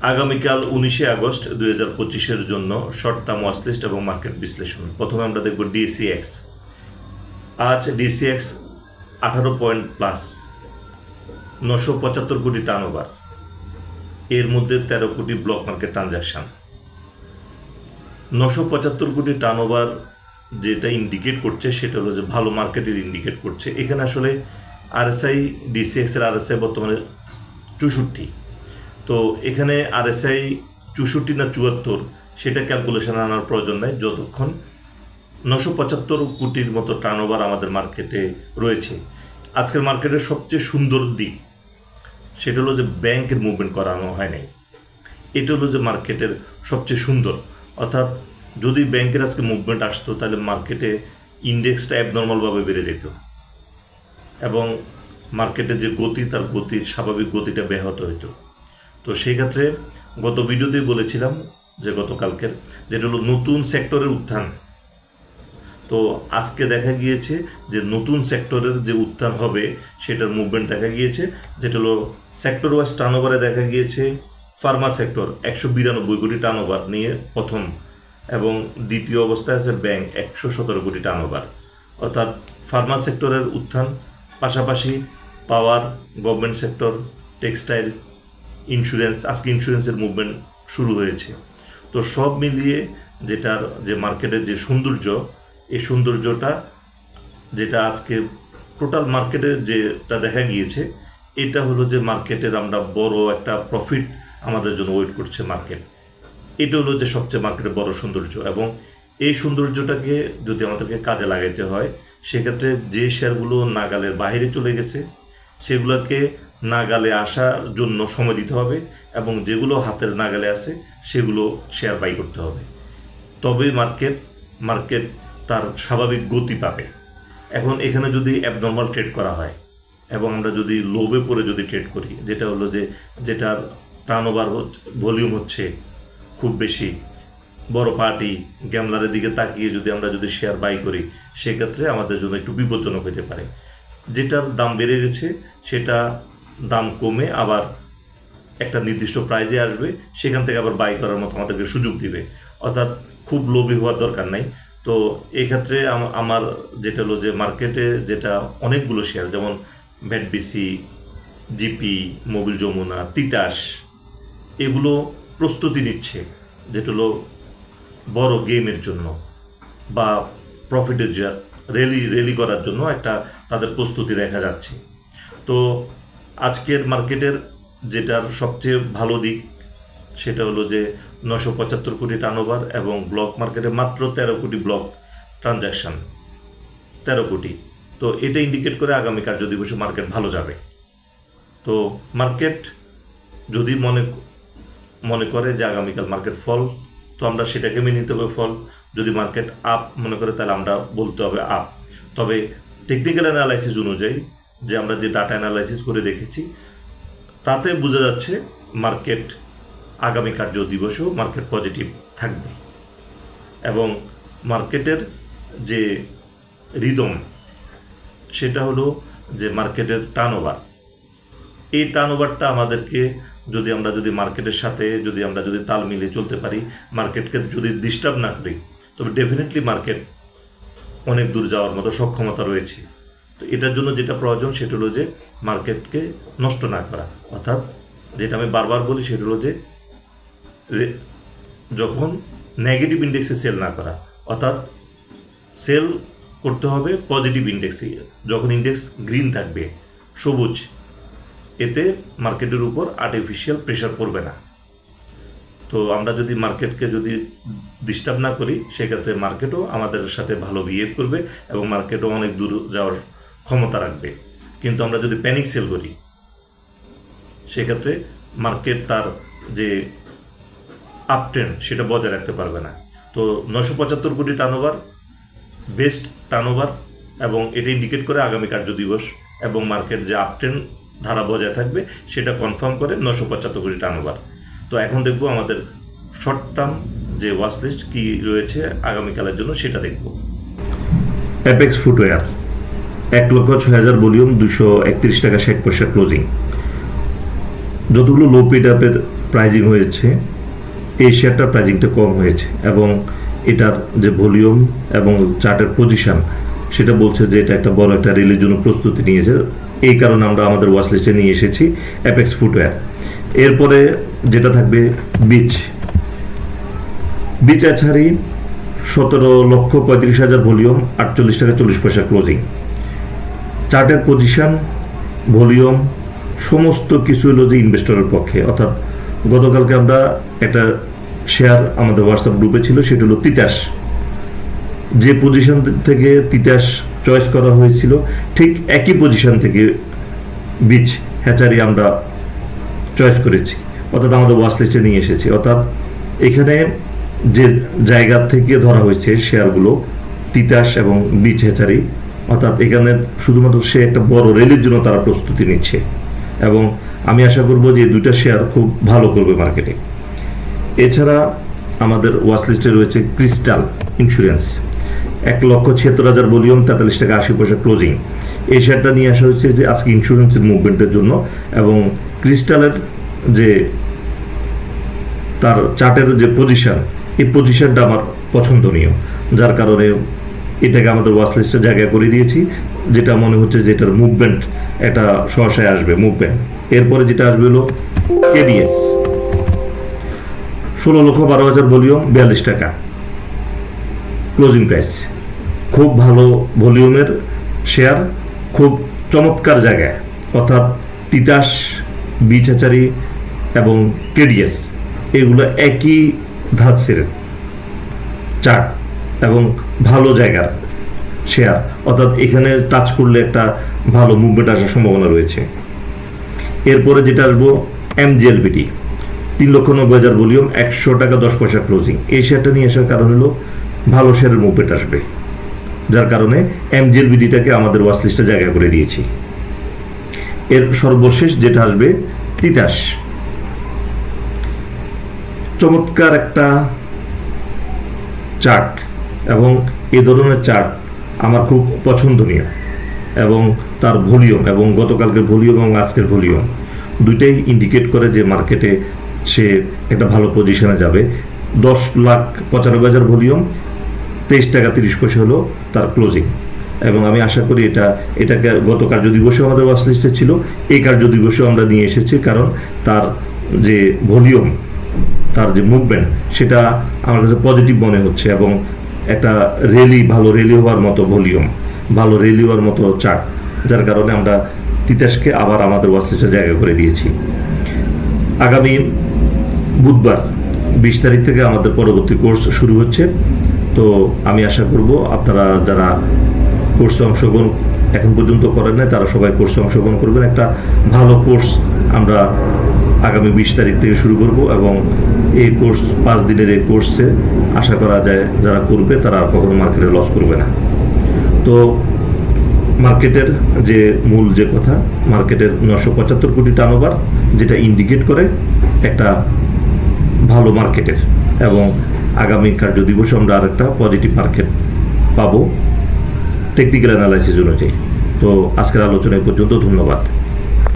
আগামীকাল উনিশে আগস্ট দুই হাজার পঁচিশের জন্য শর্ট টার্ম ওয়াচলিস্ট এবং মার্কেট বিশ্লেষণ। প্রথমে আমরা দেখব ডিসিএক্স আজ ডিসিএক্স আঠারো পয়েন্ট প্লাস, নশো পঁচাত্তর কোটি টার্ন ওভার এর মধ্যে তেরো কোটি ব্লক মার্কেট ট্রানজাকশন নশো পঁচাত্তর কোটি টার্ন ওভার যেটা ইন্ডিকেট করছে, সেটা হলো যে ভালো মার্কেটের ইন্ডিকেট করছে। এখানে আসলে আরএসআই ডিসিএক্স এর আরএসআই বর্তমানে চৌষট্টি। তো এখানে আরএসআই চৌষট্টি না চুয়াত্তর, সেটা ক্যালকুলেশন আনার প্রয়োজন নাই, যতক্ষণ নশো পঁচাত্তর কোটির মতো টার্ন আমাদের মার্কেটে রয়েছে। আজকের মার্কেটের সবচেয়ে সুন্দর দিক, সেটা হলো যে ব্যাংকের মুভমেন্ট করানো হয় নাই। এটা হলো যে মার্কেটের সবচেয়ে সুন্দর। অর্থাৎ যদি ব্যাংকের আজকে মুভমেন্ট আসতো, তাহলে মার্কেটে ইন্ডেক্সটা অ্যাবনর্মালভাবে বেড়ে যেত। এবং মার্কেটের যে গতি, তার গতির স্বাভাবিক গতিটা ব্যাহত হতো তো সেই ক্ষেত্রে গত ভিডিওতেই বলেছিলাম যে গতকালকের, যেটা হলো নতুন সেক্টরের উত্থান। তো আজকে দেখা গিয়েছে যে নতুন সেক্টরের যে উত্থান হবে, সেটার মুভমেন্ট দেখা গিয়েছে। যেটা হলো সেক্টর ওয়াইজ টার্নওভারে দেখা গিয়েছে ফার্মা সেক্টর একশো বিরানব্বই কোটি টার্নওভার নিয়ে প্রথম এবং দ্বিতীয় অবস্থায় আছে ব্যাংক একশো সতেরো কোটি টার্নওভার অর্থাৎ ফার্মা সেক্টরের উত্থান, পাশাপাশি power government sector textile insurance আজকে ইন্স্যুরেন্সের মুভমেন্ট শুরু হয়েছে। তো সব মিলিয়ে যেটার, যে মার্কেটের যে সৌন্দর্য, এই সৌন্দর্যটা যেটা আজকে টোটাল মার্কেটে যেটা দেখা গিয়েছে, এটা হলো যে মার্কেটের আমরা বড় একটা প্রফিট আমাদের জন্য ওয়েট করছে মার্কেট এটা হলো যে সবচেয়ে মার্কেটের বড় সৌন্দর্য এবং এই সৌন্দর্যটাকে যদি আমাদেরকে কাজে লাগাইতে হয়, সেক্ষেত্রে যে শেয়ারগুলো নাগালের বাইরে চলে গেছে, সেগুলোকে নাগালে আসার জন্য সময় দিতে হবে এবং যেগুলো হাতের নাগালে আছে, সেগুলো শেয়ার বাই করতে হবে। তবেই মার্কেট মার্কেট তার স্বাভাবিক গতি পাবে। এখন এখানে যদি অ্যাবনর্মাল ট্রেড করা হয় এবং আমরা যদি লোভে পড়ে যদি ট্রেড করি, যেটা হলো যে যেটার টার্ন ওভার ভলিউম হচ্ছে খুব বেশি, বড় পার্টি গ্যামলারের দিকে তাকিয়ে যদি আমরা যদি শেয়ার বাই করি, সেক্ষেত্রে আমাদের জন্য একটু বিপজ্জনক হতে পারে। যেটার দাম বেড়ে গেছে, সেটা দাম কমে আবার একটা নির্দিষ্ট প্রাইজে আসবে, সেখান থেকে আবার বাই করার মতো আমাদেরকে সুযোগ দিবে। অর্থাৎ খুব লোভী হওয়ার দরকার নাই। তো এই ক্ষেত্রে আমার যেটা হলো যে মার্কেটে যেটা অনেকগুলো শেয়ার যেমন BATBC GP Mobil Jamuna Titas এগুলো প্রস্তুতি নিচ্ছে। যেটা হলো বড় গেমের জন্য বা প্রফিটের র্যালি র্যালি করার জন্য একটা তাদের প্রস্তুতি দেখা যাচ্ছে। তো আজকের মার্কেটের যেটার সবচেয়ে ভালো দিক, সেটা হলো যে নশো পঁচাত্তর কোটি টার্নওভার এবং ব্লক মার্কেটে মাত্র তেরো কোটি ব্লক ট্রানজ্যাকশন তেরো কোটি। তো এটা ইন্ডিকেট করে আগামী কার্যদিবসে মার্কেট ভালো যাবে। তো মার্কেট যদি মনে মনে করে যে আগামীকাল মার্কেট ফল তো আমরা সেটাকে মেনে নিতে হবে ফল যদি মার্কেট আপ মনে করে তাহলে আমরা বলতে হবে আপ তবে টেকনিক্যাল অ্যানালাইসিস অনুযায়ী যে আমরা যে ডাটা অ্যানালাইসিস করে দেখেছি, তাতে বোঝা যাচ্ছে মার্কেট আগামী কার্য দিবসেও মার্কেট পজিটিভ থাকবে। এবং মার্কেটের যে রিদম সেটা হলো যে মার্কেটের টার্নওভার এই টার্নওভারটা আমাদেরকে যদি আমরা যদি মার্কেটের সাথে যদি আমরা যদি তাল মিলিয়ে চলতে পারি মার্কেটকে যদি ডিস্টার্ব না করি, তবে ডেফিনেটলি মার্কেট অনেক দূর যাওয়ার মতো সক্ষমতা রয়েছে। তো এটার জন্য যেটা প্রয়োজন সেটা হলো যে মার্কেটকে নষ্ট না করা। অর্থাৎ যেটা আমি বারবার বলি সেটা হলো যে যখন নেগেটিভ ইন্ডেক্সে সেল না করা, অর্থাৎ সেল করতে হবে পজিটিভ ইন্ডেক্সে যখন ইন্ডেক্স গ্রিন থাকবে, সবুজ, এতে মার্কেটের উপর আর্টিফিশিয়াল প্রেশার পড়বে না। তো আমরা যদি মার্কেটকে যদি ডিস্টার্ব না করি, সেক্ষেত্রে মার্কেটও আমাদের সাথে ভালো বিহেভ করবে এবং মার্কেটও অনেক দূর যাওয়ার ক্ষমতা রাখবে। কিন্তু আমরা যদি প্যানিক সেল করি, সেক্ষেত্রে মার্কেট তার যে আপট্রেন্ড সেটা বজায় রাখতে পারবে না। তো নশো পঁচাত্তর কোটি টার্নওভার বেস্ট টার্নওভার এবং এটা ইন্ডিকেট করে আগামী কার্য দিবস এবং মার্কেট যে আপট্রেন্ড ধারা বজায় থাকবে, সেটা কনফার্ম করে নশো পঁচাত্তর কোটি টার্নওভার তো এখন দেখব আমাদের শর্ট টার্ম যে ওয়াচ লিস্ট কী রয়েছে আগামীকালের জন্য, সেটা দেখব। অ্যাপেক্স ফুটওয়্যার এক লক্ষ ছয় হাজার ভলিউম, দুশো একত্রিশ টাকা ষাট পয়সা ক্লোজিং যতগুলো লো পিড আপের প্রাইজিং হয়েছে, এই শেয়ারটার প্রাইজিংটা কম হয়েছে এবং এটার যে ভলিউম এবং চার্টের পজিশন সেটা বলছে যে এটা একটা বড় একটা রেলের জন্য প্রস্তুতি নিয়েছে। এই কারণে আমরা আমাদের ওয়াচ লিস্টে নিয়ে এসেছি অ্যাপেক্স ফুটওয়্যার এরপরে যেটা থাকবে বিচ বিচ আছারি সতেরো লক্ষ পঁয়ত্রিশ হাজার ভলিউম, আটচল্লিশ টাকা চল্লিশ পয়সা ক্লোজিং চার্টের পজিশন ভলিউম, সমস্ত কিছু হলো যে ইনভেস্টরের পক্ষে। অর্থাৎ গতকালকে আমরা একটা শেয়ার আমাদের হোয়াটসঅ্যাপ গ্রুপে ছিল, সেটা হলো তিতাস। যে পজিশন থেকে তিতাস চয়েস করা হয়েছিল, ঠিক একই পজিশন থেকে বীজ হ্যাচারি আমরা চয়েস করেছি। অর্থাৎ আমাদের ওয়াচ লিস্টে নিয়ে এসেছি। অর্থাৎ এখানে যে জায়গা থেকে ধরা হয়েছে শেয়ারগুলো তিতাস এবং বীজ হ্যাচারি অর্থাৎ এখানে শুধুমাত্র সে একটা বড় রেলের জন্য তারা প্রস্তুতি নিচ্ছে। এবং আমি আশা করব যে দুইটা শেয়ার খুব ভালো করবে মার্কেটে এছাড়া আমাদের ওয়াচ লিস্টে রয়েছে ক্রিস্টাল ইন্স্যুরেন্স এক লক্ষ ছিয়াত্তর হাজার ভলিউম তেতাল্লিশ টাকা আশি পয়সা ক্লোজিং এই শেয়ারটা নিয়ে আসা হয়েছে যে আজকে ইন্স্যুরেন্সের মুভমেন্টের জন্য এবং ক্রিস্টালের যে তার চার্টের যে পজিশন এই পজিশনটা আমার পছন্দনীয়। যার কারণে এটাকে আমাদের ওয়াচ লিস্টে জায়গা করে দিয়েছি, যেটা মনে হচ্ছে যে এটার মুভমেন্ট একটা সহসায় আসবে মুভমেন্ট এরপরে যেটা আসবে হলো কেডিএস ষোলো লক্ষ বারো হাজার ভলিউম, বিয়াল্লিশ টাকা। ক্লোজিং প্রাইস খুব ভালো ভলিউমের শেয়ার খুব চমৎকার জায়গায়। অর্থাৎ তিতাস বিচাচারি এবং কেডিএস এগুলো একই ধাঁচের চার্ট। এবং ভালো জায়গার শেয়ার অর্থাৎ এখানে টাচ করলে একটা ভালো মুভমেন্ট আসার সম্ভাবনা রয়েছে। এরপরে যেটা আসব এমজিএলবিটি তিন লক্ষ নব্বই হাজার ভলিউম, একশো টাকা, দশ পয়সা ক্লোজিং এই শেয়ারটা নিয়ে আসার কারণ হলো, ভালো শেয়ারের মুভমেন্ট আসবে। যার কারণে এমজিএলবিডিটাকে আমাদের ওয়াচ লিস্টে জায়গা করে দিয়েছি। এর সর্বশেষ যেটা আসবে, তিতাস। চমৎকার একটা চার্ট এবং এ ধরনের চার্ট আমার খুব পছন্দনীয় এবং তার ভলিউম এবং গতকালকের ভলিউম এবং আজকের ভলিউম দুইটাই ইন্ডিকেট করে যে মার্কেটে সে একটা ভালো পজিশনে যাবে। দশ লাখ পঁচানব্বই হাজার ভলিউম, তেইশ টাকা তিরিশ পয়সা হলো তার ক্লোজিং এবং আমি আশা করি এটা, এটাকে গত কার্য দিবসেও আমাদের ওয়াচ লিস্টে ছিল, এই কার্য দিবসেও আমরা নিয়ে এসেছি কারণ তার যে ভলিউম, তার যে মুভমেন্ট সেটা আমার কাছে পজিটিভ মনে হচ্ছে এবং একটা রেলি ভালো রেলি হওয়ার মতো ভলিউম ভালো রেলি হওয়ার মতো চার্ট যার কারণে আমরা তিতাসকে আবার আমাদের ওয়াচলিস্টে জায়গা করে দিয়েছি। আগামী বুধবার, বিশ তারিখ থেকে আমাদের পরবর্তী কোর্স শুরু হচ্ছে। তো আমি আশা করব আপনারা যারা কোর্সে অংশগ্রহণ এখন পর্যন্ত করেন নাই, তারা সবাই কোর্সে অংশগ্রহণ করবেন। একটা ভালো কোর্স আমরা আগামী বিশ তারিখ থেকে শুরু করব এবং এই কোর্স, পাঁচ দিনের এই কোর্সে আশা করা যায় যারা করবে তারা আর কখনো মার্কেটে লস করবে না। তো মার্কেটের যে মূল যে কথা, মার্কেটের নশো পঁচাত্তর কোটি টার্নওভার যেটা ইন্ডিকেট করে একটা ভালো মার্কেটের এবং আগামী কার্য দিবসে আমরা আর একটা পজিটিভ মার্কেট পাবো টেকনিক্যাল অ্যানালাইসিস অনুযায়ী। তো আজকের আলোচনা পর্যন্ত ধন্যবাদ।